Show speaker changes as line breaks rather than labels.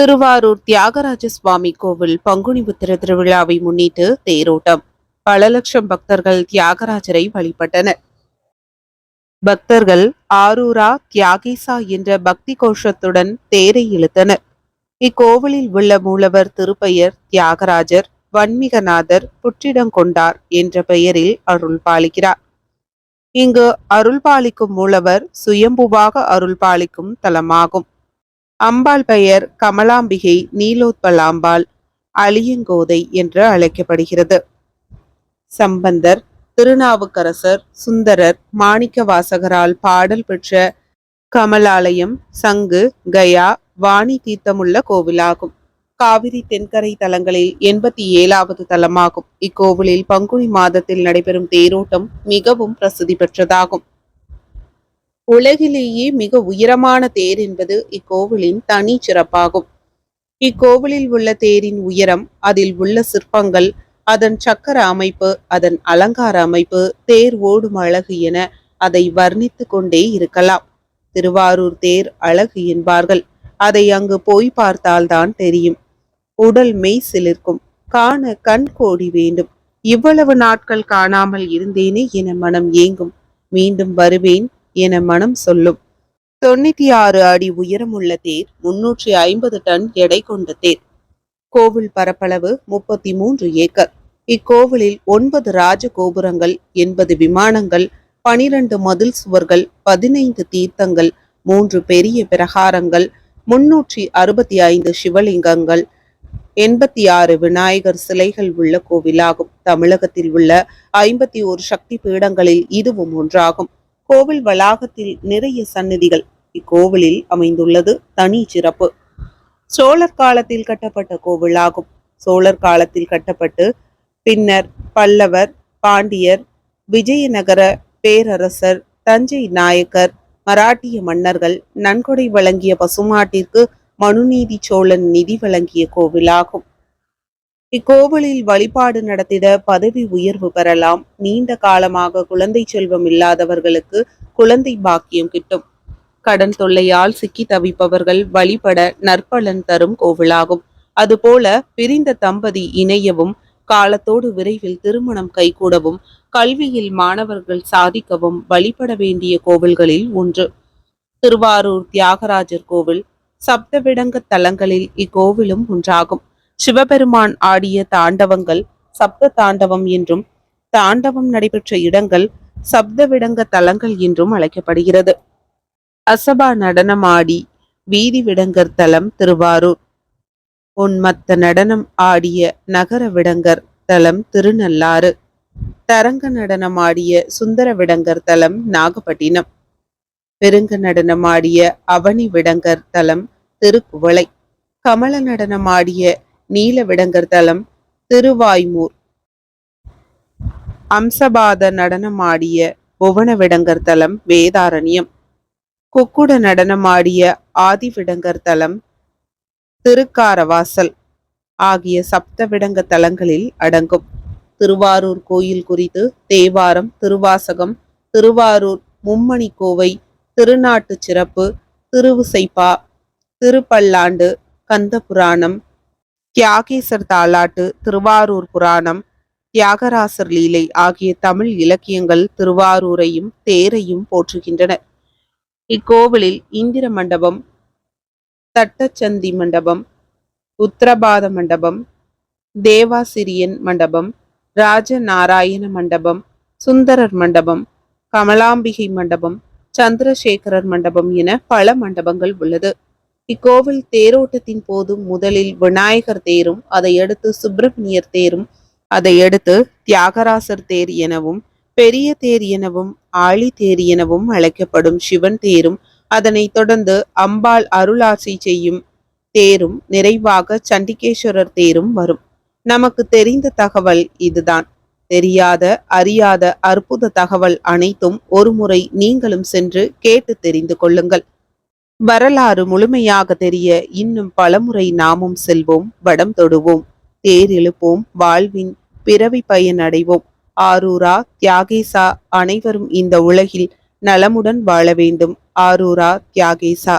திருவாரூர் தியாகராஜ சுவாமி கோவில் பங்குனி உத்திர திருவிழாவை முன்னிட்டு தேரோட்டம். பல லட்சம் பக்தர்கள் தியாகராஜரை வழிபட்டனர். பக்தர்கள் ஆரூரா தியாகேசா என்ற பக்தி கோஷத்துடன் தேரை இழுத்தனர். இக்கோவிலில் உள்ள மூலவர் திருப்பெயர் தியாகராஜர் வன்மிகநாதர் புற்றிடங்கொண்டார் என்ற பெயரில் அருள் பாலிக்கிறார். இங்கு அருள் பாலிக்கும் மூலவர் சுயம்புவாக அருள் பாலிக்கும் தலமாகும். அம்பாள் பெயர் கமலாம்பிகை நீலோத்பலாம்பாள் அழியங்கோதை என்று அழைக்கப்படுகிறது. சம்பந்தர் திருநாவுக்கரசர் சுந்தரர் மாணிக்க வாசகரால் பாடல் பெற்ற கமலாலயம் சங்கு கயா வாணி தீர்த்தமுள்ள கோவிலாகும். காவிரி தென்கரை தலங்களில் எண்பத்தி ஏழாவது தலமாகும். இக்கோவிலில் பங்குனி மாதத்தில் நடைபெறும் தேரோட்டம் மிகவும் பிரசித்தி பெற்றதாகும். உலகிலேயே மிக உயரமான தேர் என்பது இக்கோவிலின் தனி சிறப்பாகும். இக்கோவிலில் உள்ள தேரின் உயரம் அதில் உள்ள சிற்பங்கள் அதன் சக்கர அமைப்பு அதன் அலங்கார அமைப்பு தேர் ஓடும் அழகு என அதை வர்ணித்து கொண்டே இருக்கலாம். திருவாரூர் தேர் அழகு என்பார்கள். அதை அங்கு போய் பார்த்தால்தான் தெரியும். உடல் மெய் சிலிர்க்கும். காண கண் கோடி வேண்டும். இவ்வளவு நாட்கள் காணாமல் இருந்தேனே என மனம் ஏங்கும். மீண்டும் வருவேன். என மனம் சொல்லும். தொண்ணூத்தி ஆறு அடி உயரமுள்ள தேர் முன்னூற்றி ஐம்பது டன் எடை கொண்ட தேர். கோவில் பரப்பளவு முப்பத்தி மூன்று ஏக்கர். இக்கோவிலில் ஒன்பது ராஜ கோபுரங்கள் எண்பது விமானங்கள் பனிரண்டு மதில் சுவர்கள் பதினைந்து தீர்த்தங்கள் மூன்று பெரிய பிரகாரங்கள் முன்னூற்றி அறுபத்தி ஐந்து சிவலிங்கங்கள் எண்பத்தி ஆறு விநாயகர் சிலைகள் உள்ள கோவிலாகும். தமிழகத்தில் உள்ள ஐம்பத்தி ஒரு சக்தி பீடங்களில் இதுவும் ஒன்றாகும். கோவில் வளாகத்தில் நிறைய சன்னதிகள் இக்கோவிலில் அமைந்துள்ளது. தனி சிறப்பு. சோழர் காலத்தில் கட்டப்பட்ட கோவிலாகும். சோழர் காலத்தில் கட்டப்பட்டு பின்னர் பல்லவர் பாண்டியர் விஜயநகர பேரரசர் தஞ்சை நாயக்கர் மராட்டிய மன்னர்கள் நன்கொடை வழங்கிய பசுமாட்டிற்கு மனுநீதி சோழன் நிதி வழங்கிய கோவிலாகும். இக்கோவிலில் வழிபாடு நடத்திட பதவி உயர்வு பெறலாம். நீண்ட காலமாக குழந்தை செல்வம் இல்லாதவர்களுக்கு குழந்தை பாக்கியம் கிட்டும். கடன் தொல்லையால் சிக்கி தவிப்பவர்கள் வழிபட நற்பலன் தரும் கோவிலாகும். அதுபோல பிரிந்த தம்பதி இணையவும் காலத்தோடு விரைவில் திருமணம் கைகூடவும் கல்வியில் மாணவர்கள் சாதிக்கவும் வழிபட வேண்டிய கோவில்களில் ஒன்று. திருவாரூர் தியாகராஜர் கோவில் சப்தவிடங்க தலங்களில் இக்கோவிலும் ஒன்றாகும். சிவபெருமான் ஆடிய தாண்டவங்கள் சப்த தாண்டவம் என்றும் தாண்டவம் நடைபெற்ற இடங்கள் சப்தவிடங்க தலங்கள் என்றும் அழைக்கப்படுகிறது. அசபா நடனம் ஆடி வீதி விடங்கர் தலம் திருவாரூர். உன்மத்த நடனம் ஆடிய நகர விடங்கர் தலம் திருநள்ளாறு. தரங்க நடனம் ஆடிய சுந்தர விடங்கர் தலம் நாகப்பட்டினம். பெருங்க நடனம் ஆடிய அவனி விடங்கர் தலம் திருக்குவளை. கமல நடனம் ஆடிய நீலவிடங்கர் தலம் திருவாய்மூர். அம்சபாத நடனமாடிய புவனவிடங்கர் தலம் வேதாரண்யம். குக்குட நடனமாடிய ஆதிவிடங்கர் தலம் திருக்காரவாசல் ஆகிய சப்தவிடங்க தலங்களில் அடங்கும். திருவாரூர் கோயில் குறித்து தேவாரம் திருவாசகம் திருவாரூர் மும்மணி கோவை திருநாட்டு சிறப்பு திருவுசைப்பா திருப்பல்லாண்டு கந்த புராணம் தியாகேசர் தாலாட்டு திருவாரூர் புராணம் தியாகராசர் லீலை ஆகிய தமிழ் இலக்கியங்கள் திருவாரூரையும் தேரையும் போற்றுகின்றன. இக்கோவிலில் இந்திர மண்டபம் தட்டச்சந்தி மண்டபம் உத்தரபாத மண்டபம் தேவாசிரியன் மண்டபம் ராஜநாராயண மண்டபம் சுந்தரர் மண்டபம் கமலாம்பிகை மண்டபம் சந்திரசேகரர் மண்டபம் என பல மண்டபங்கள் உள்ளது. இக்கோவில் தேரோட்டத்தின் போது முதலில் விநாயகர் தேரும் அதையடுத்து சுப்பிரமணியர் தேரும் அதையடுத்து தியாகராசர் தேர் எனவும் பெரிய தேர் எனவும் ஆழி தேர் எனவும் அழைக்கப்படும் சிவன் தேரும் அதனைத் தொடர்ந்து அம்பாள் அருளாட்சி செய்யும் தேரும் நிறைவாக சண்டிகேஸ்வரர் தேரும் வரும். நமக்கு தெரிந்த தகவல் இதுதான். தெரியாத அறியாத அற்புத தகவல் அனைத்தும் ஒருமுறை நீங்களும் சென்று கேட்டு தெரிந்து கொள்ளுங்கள். வரலாறு முழுமையாக தெரிய இன்னும் பலமுறை நாமும் செல்வோம் வடம் தொடுவோம். தேர் எழுப்போம் வாழ்வின் பிறவி பயன் அடைவோம் ஆரூரா தியாகேசா அனைவரும் இந்த உலகில் நலமுடன் வாழ வேண்டும். ஆரூரா தியாகேசா.